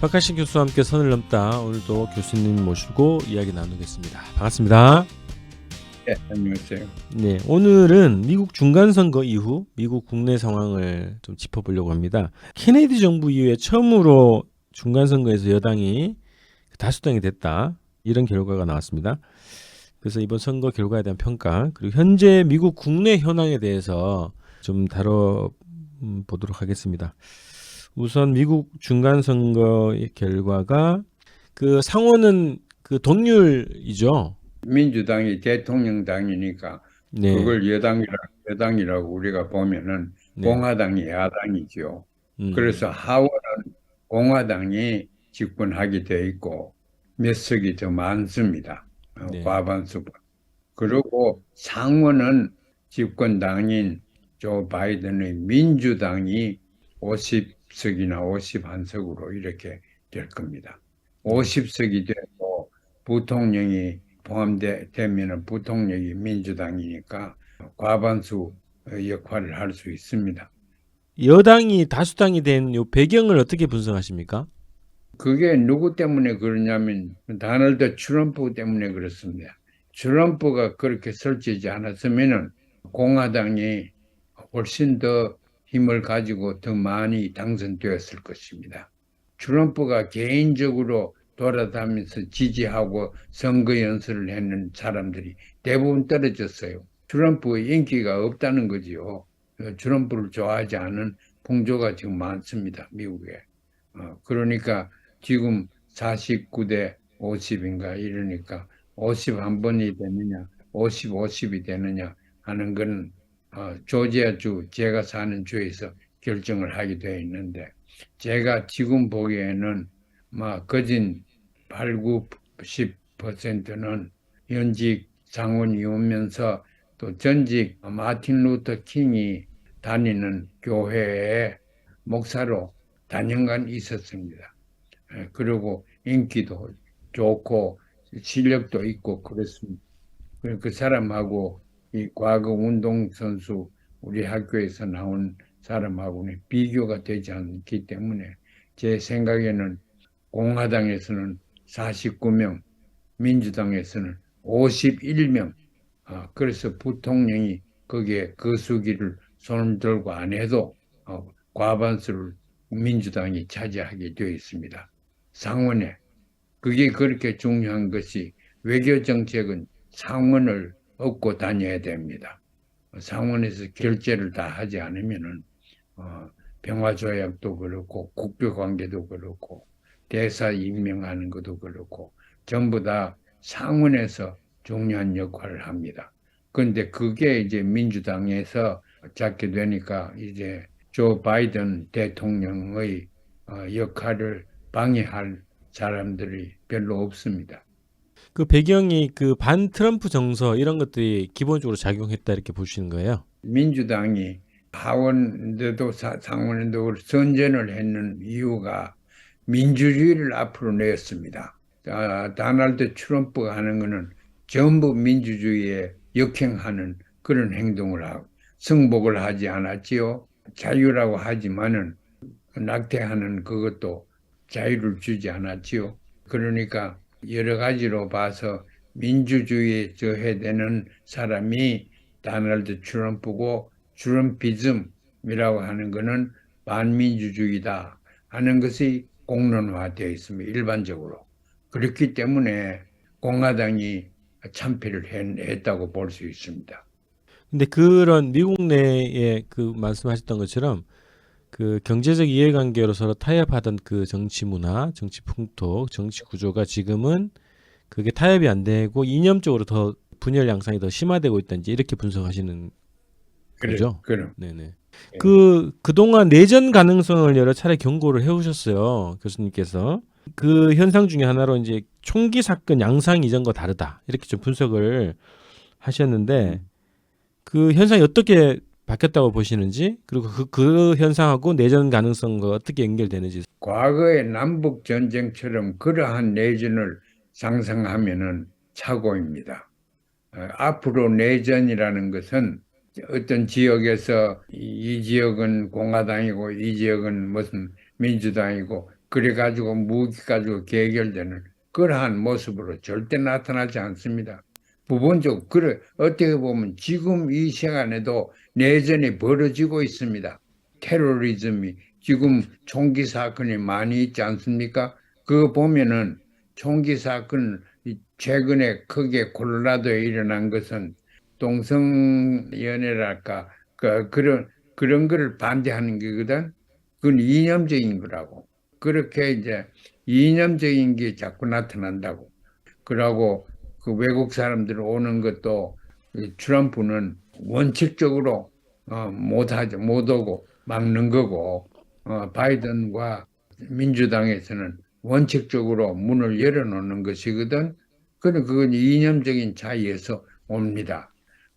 박하신 교수와 함께 선을 넘다 오늘도 교수님 모시고 이야기 나누겠습니다. 반갑습니다. 네, 안녕하세요. 네, 오늘은 미국 중간 선거 이후 미국 국내 상황을 좀 짚어보려고 합니다. 케네디 정부 이후에 처음으로 중간 선거에서 여당이 다수당이 됐다 이런 결과가 나왔습니다. 그래서 이번 선거 결과에 대한 평가 그리고 현재 미국 국내 현황에 대해서 좀 다뤄 음, 보도록 하겠습니다. 우선 미국 중간 선거의 결과가 그 상원은 그 동률이죠. 민주당이 대통령당이니까 네. 그걸 여당이라 여당이라고 우리가 보면은 네. 공화당이 야당이죠. 음. 그래서 하원은 공화당이 집권하게 돼 있고 몇 석이 더 많습니다. 어, 네. 과반수. 그리고 상원은 집권당인 조 바이든의 민주당이 50 석이나 51석으로 이렇게 될 겁니다. 50석이 되고 부통령이 포함되면은 부통령이 민주당이니까 과반수 역할을 할 수 있습니다. 여당이 다수당이 된 요 배경을 어떻게 분석하십니까? 그게 누구 때문에 그러냐면 다널드 트럼프 때문에 그렇습니다. 트럼프가 그렇게 설치지 않았으면은 공화당이 훨씬 더 힘을 가지고 더 많이 당선되었을 것입니다. 트럼프가 개인적으로 돌아다니면서 지지하고 선거 연설을 했는 사람들이 대부분 떨어졌어요. 트럼프의 인기가 없다는 거지요. 어, 트럼프를 좋아하지 않은 풍조가 지금 많습니다. 미국에. 어, 그러니까 지금 49대 50인가 이러니까 50 한 번이 되느냐, 50, 50이 되느냐 하는 건 어, 조지아주 제가 사는 주에서 결정을 하게 되어 있는데 제가 지금 보기에는 막 거진 8, 9, 10%는 현직 상원이 오면서 또 전직 마틴 루터 킹이 다니는 교회에 목사로 단연간 있었습니다. 예, 그리고 인기도 좋고 실력도 있고 그렇습니다. 그그 사람하고 이 과거 운동선수 우리 학교에서 나온 사람하고는 비교가 되지 않기 때문에 제 생각에는 공화당에서는 49명, 민주당에서는 51명, 아, 그래서 부통령이 거기에 그 수기를 손을 들고 안 해도 어, 과반수를 민주당이 차지하게 되어 있습니다. 상원에. 그게 그렇게 중요한 것이 외교 정책은 상원을 얻고 다녀야 됩니다. 상원에서 결제를 다 하지 않으면은 어, 평화조약도 그렇고 국교관계도 그렇고 대사 임명하는 것도 그렇고 전부 다 상원에서 중요한 역할을 합니다. 그런데 그게 이제 민주당에서 잡게 되니까 이제 조 바이든 대통령의 어, 역할을 방해할 사람들이 별로 없습니다. 그 배경이 그 반 트럼프 정서 이런 것들이 기본적으로 작용했다 이렇게 보시는 거예요. 민주당이 하원에도 사- 상원에도 선전을 했는 이유가 민주주의를 앞으로 내었습니다. 아, 다널드 트럼프가 하는 거는 전부 민주주의에 역행하는 그런 행동을 하고 승복을 하지 않았지요. 자유라고 하지만은 낙태하는 그것도 자유를 주지 않았지요. 그러니까 여러 가지로 봐서 민주주의에 저해되는 사람이 다널드 트럼프고 트럼피즘이라고 하는 것은 반민주주의다 하는 것이 공론화되어 있습니다. 일반적으로. 그렇기 때문에 공화당이 참패를 했- 했다고 볼 수 있습니다. 근데 그런 미국 내에 그 말씀하셨던 것처럼 그 경제적 이해관계로 서로 타협하던 그 정치 문화, 정치 풍토, 정치 구조가 지금은 그게 타협이 안 되고 이념적으로 더 분열 양상이 더 심화되고 있다든지 이렇게 분석하시는 그죠? 그럼 네네. 예. 그 그동안 내전 가능성을 여러 차례 경고를 해오셨어요 교수님께서 그 현상 중에 하나로 이제 총기 사건 양상 이전과 다르다 이렇게 좀 분석을 하셨는데 그 현상이 어떻게 바뀌었다고 보시는지 그리고 그, 그 현상하고 내전 가능성과 어떻게 연결되는지 과거의 남북 전쟁처럼 그러한 내전을 상상하면은 착오입니다. 어, 앞으로 내전이라는 것은 어떤 지역에서 이, 이 지역은 공화당이고 이 지역은 무슨 민주당이고 그래 가지고 무기 가지고 개결되는 그러한 모습으로 절대 나타나지 않습니다. 부분적으로 그래 어떻게 보면 지금 이 시간에도 내전이 벌어지고 있습니다. 테러리즘이 지금 총기 사건이 많이 있지 않습니까? 그거 보면은 총기 사건 이 최근에 크게 콜로라도에 일어난 것은 동성 연애랄까 그 그런 그런 거를 반대하는 거거든. 그건 이념적인 거라고. 그렇게 이제 이념적인 게 자꾸 나타난다고. 그러고 그 외국 사람들 오는 것도 이 트럼프는 원칙적으로 어, 못하죠, 못 오고 막는 거고 어, 바이든과 민주당에서는 원칙적으로 문을 열어놓는 것이거든. 그는 그건 이념적인 차이에서 옵니다.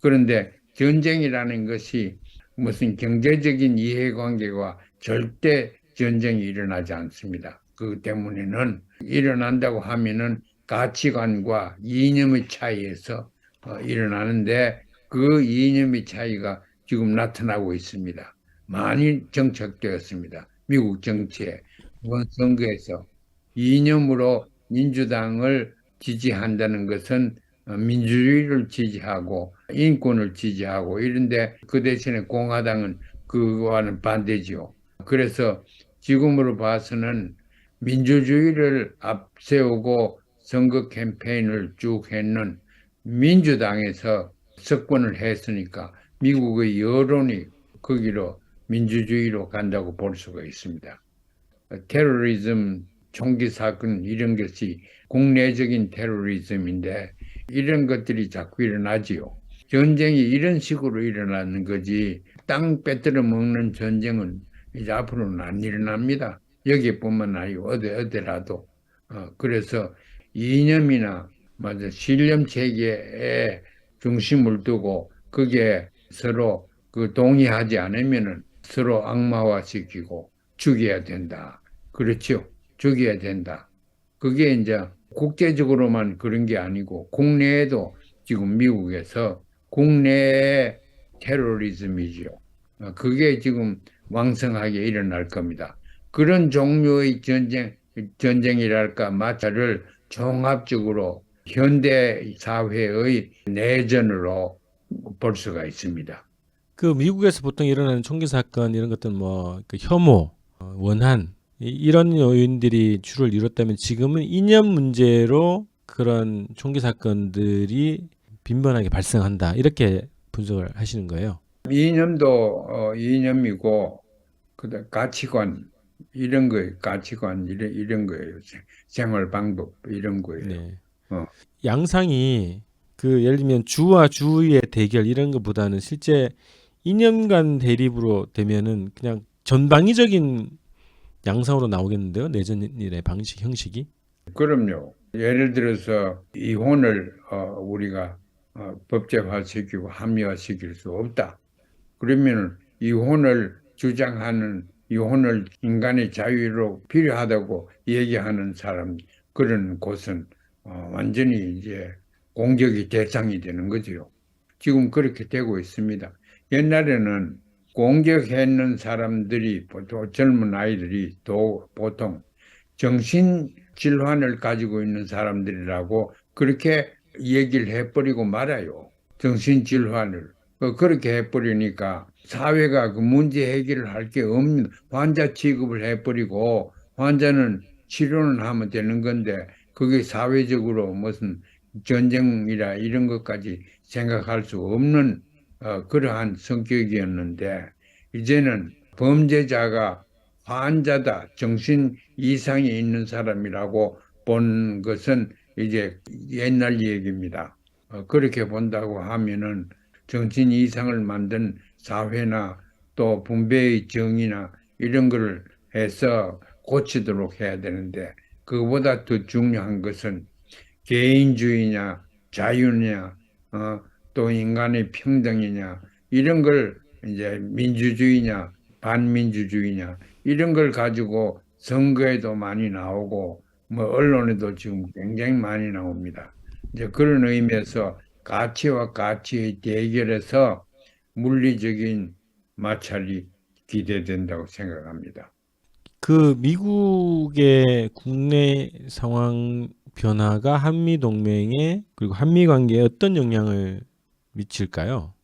그런데 전쟁이라는 것이 무슨 경제적인 이해관계와 절대 전쟁이 일어나지 않습니다. 그 때문에는 일어난다고 하면은 가치관과 이념의 차이에서 어, 일어나는데 그 이념의 차이가 지금 나타나고 있습니다. 많이 정착되었습니다. 미국 정치에 이번 선거에서 이념으로 민주당을 지지한다는 것은 어, 민주주의를 지지하고 인권을 지지하고 이런데 그 대신에 공화당은 그거와는 반대지요. 그래서 지금으로 봐서는 민주주의를 앞세우고 선거 캠페인을 쭉 했는 민주당에서 석권을 했으니까 미국의 여론이 거기로 민주주의로 간다고 볼 수가 있습니다. 테러리즘, 총기 사건 이런 것이 국내적인 테러리즘인데 이런 것들이 자꾸 일어나지요. 전쟁이 이런 식으로 일어나는 거지 땅 빼들어 먹는 전쟁은 이제 앞으로는 안 일어납니다. 여기뿐만 아니고 어디 어디라도 어, 그래서 이념이나 맞아 신념 체계에 중심을 두고 그게 서로 그 동의하지 않으면은 서로 악마화시키고 죽여야 된다. 그렇죠? 죽여야 된다. 그게 이제 국제적으로만 그런 게 아니고 국내에도 지금 미국에서 국내의 테러리즘이지요. 어, 그게 지금 왕성하게 일어날 겁니다. 그런 종류의 전쟁, 전쟁이랄까, 마찰을 종합적으로 현대 사회의 내전으로 볼 수가 있습니다. 그 미국에서 보통 일어나는 총기 사건 이런 것들 뭐그 혐오, 어, 원한 이- 이런 요인들이 주를 이뤘다면 지금은 이념 문제로 그런 총기 사건들이 빈번하게 발생한다 이렇게 분석을 하시는 거예요. 이념도 어, 이념이고 그다음 가치관 이런 거예요. 가치관 이런 이런 거예요. 세- 생활 방법 이런 거예요. 네. 어. 양상이 그 예를 들면 주와 주의 대결 이런 것보다는 실제 이념 간 대립으로 되면은 그냥 전방위적인 양상으로 나오겠는데요. 내전의 방식 형식이. 그럼요. 예를 들어서 이혼을 어, 우리가 어, 법제화시키고 합리화시킬 수 없다. 그러면 이혼을 주장하는 이혼을 인간의 자유로 필요하다고 얘기하는 사람 그런 곳은 어, 완전히 이제 공격이 대상이 되는 거지요. 지금 그렇게 되고 있습니다. 옛날에는 공격했는 사람들이 보통 젊은 아이들이 또 보통 정신 질환을 가지고 있는 사람들이라고 그렇게 얘기를 해버리고 말아요. 정신 질환을. 어, 그렇게 해버리니까 사회가 그 문제 해결을 할 게 없는 환자 취급을 해버리고 환자는 치료는 하면 되는 건데 그게 사회적으로 무슨 전쟁이라 이런 것까지 생각할 수 없는 어, 그러한 성격이었는데 이제는 범죄자가 환자다, 정신 이상이 있는 사람이라고 본 것은 이제 옛날 얘기입니다. 어, 그렇게 본다고 하면은 정신 이상을 만든 사회나 또 분배의 정의나 이런 거를 해서 고치도록 해야 되는데 그보다 더 중요한 것은 개인주의냐 자유냐 어, 또 인간의 평등이냐 이런 걸 이제 민주주의냐 반민주주의냐 이런 걸 가지고 선거에도 많이 나오고 뭐 언론에도 지금 굉장히 많이 나옵니다. 이제 그런 의미에서 가치와 가치의 대결에서 물리적인 마찰이 기대된다고 생각합니다. 그 미국의 국내 상황 변화가 한미 동맹에 그리고 한미 관계에 어떤 영향을 미칠까요?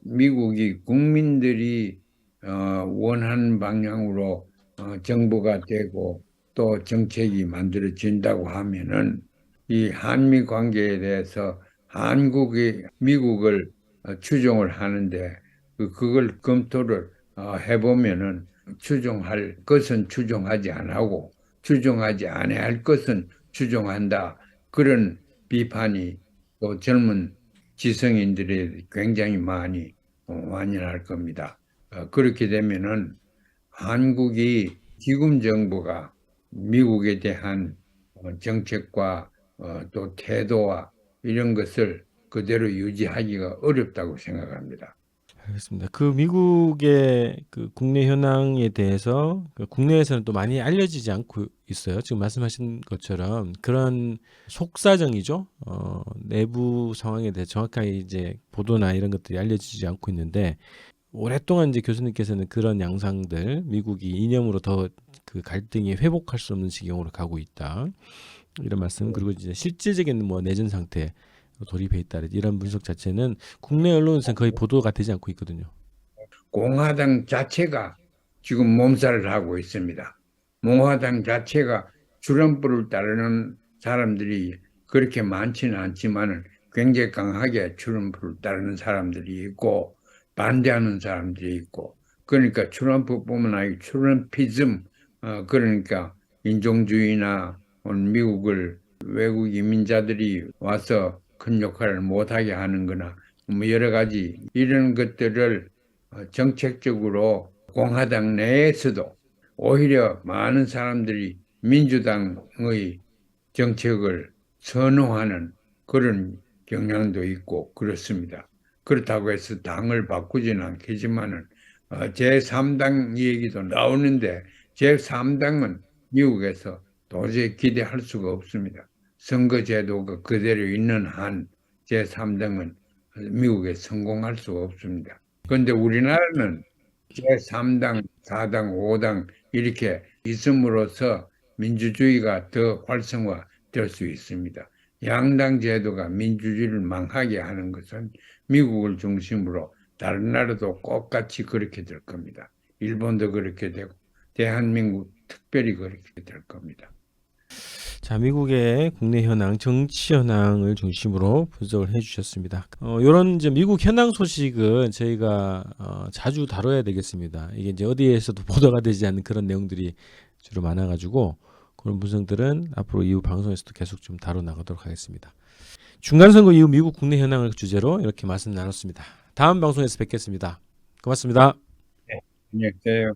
미국이 국민들이 어, 원하는 방향으로 어, 정부가 되고 또 정책이 만들어진다고 하면은 이 한미 관계에 대해서 한국이 미국을 어, 추종을 하는데 그- 그걸 검토를 어, 해보면은 추종할 것은 추종하지 않고 추종하지 않아야 할 것은 추종한다 그런 비판이 또 젊은 지성인들이 굉장히 많이 어, 완연할 겁니다. 어, 그렇게 되면은 한국이 지금 정부가 미국에 대한 어, 정책과 어, 또 태도와 이런 것을 그대로 유지하기가 어렵다고 생각합니다. 알겠습니다. 그 미국의 그 국내 현황에 대해서 그 국내에서는 또 많이 알려지지 않고 있어요. 지금 말씀하신 것처럼 그런 속사정이죠. 어, 내부 상황에 대해 정확하게 이제 보도나 이런 것들이 알려지지 않고 있는데 오랫동안 이제 교수님께서는 그런 양상들 미국이 이념으로 더 그 갈등이 회복할 수 없는 지경으로 가고 있다. 이런 말씀 그리고 이제 실질적인 뭐 내전 상태 돌입해 있다 이런 분석 자체는 국내 언론에서는 거의 보도가 되지 않고 있거든요. 공화당 자체가 지금 몸살을 하고 있습니다. 공화당 자체가 트럼프를 따르는 사람들이 그렇게 많지는 않지만은 굉장히 강하게 트럼프를 따르는 사람들이 있고 반대하는 사람들이 있고 그러니까 트럼프뿐만 아니라 트럼피즘 어, 그러니까 인종주의나 미국을 외국 이민자들이 와서 큰 역할을 못하게 하는 거나 뭐 여러 가지 이런 것들을 어, 정책적으로 공화당 내에서도 오히려 많은 사람들이 민주당의 정책을 선호하는 그런 경향도 있고 그렇습니다. 그렇다고 해서 당을 바꾸지는 않겠지만은 어, 제3당 얘기도 나오는데 제3당은 미국에서 도저히 기대할 수가 없습니다. 선거제도가 그대로 있는 한 제3당은 미국에 성공할 수가 없습니다. 그런데 우리나라는 제3당, 4당, 5당 이렇게 있음으로써 민주주의가 더 활성화될 수 있습니다. 양당 제도가 민주주의를 망하게 하는 것은 미국을 중심으로 다른 나라도 똑같이 그렇게 될 겁니다. 일본도 그렇게 되고 대한민국 특별히 그렇게 될 겁니다. 자, 미국의 국내 현황, 정치 현황을 중심으로 분석을 해주셨습니다. 어, 이런 이제 미국 현황 소식은 저희가 어, 자주 다뤄야 되겠습니다. 이게 이제 어디에서도 보도가 되지 않는 그런 내용들이 주로 많아가지고 그런 분석들은 앞으로 이후 방송에서도 계속 좀 다뤄 나가도록 하겠습니다. 중간 선거 이후 미국 국내 현황을 주제로 이렇게 말씀 나눴습니다. 다음 방송에서 뵙겠습니다. 고맙습니다. 안녕히 계세요.